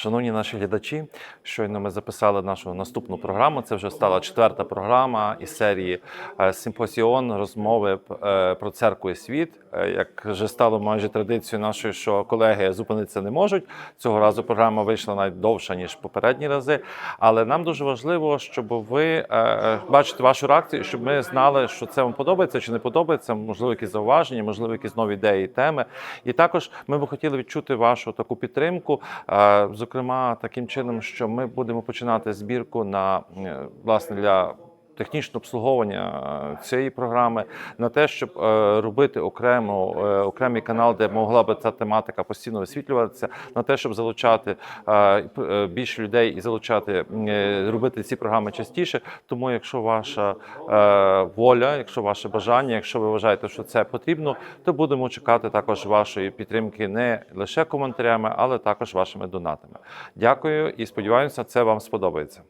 Шановні наші глядачі, щойно ми записали нашу наступну програму. Це вже стала четверта програма із серії е, Симпосіон розмови е, про церкву і світ. Е, Як вже стало майже традицією нашою, що колеги зупинитися не можуть. Цього разу програма вийшла навіть довша ніж попередні рази. Але нам дуже важливо, щоб ви бачите вашу реакцію, щоб ми знали, що це вам подобається чи не подобається. Можливо, якісь зауваження, можливо, якісь нові ідеї, теми. І також ми би хотіли відчути вашу таку підтримку. Зокрема, таким чином, що ми будемо починати збірку на е, власне для. Технічне обслуговування е, цієї програми на те, щоб е, робити окремо е, окремий канал, де могла би ця тематика постійно висвітлюватися, на те, щоб залучати більше людей і залучати робити ці програми частіше. Тому, якщо ваша воля, якщо ваше бажання, якщо ви вважаєте, що це потрібно, то будемо чекати також вашої підтримки не лише коментарями, але також вашими донатами. Дякую і сподіваюся, це вам сподобається.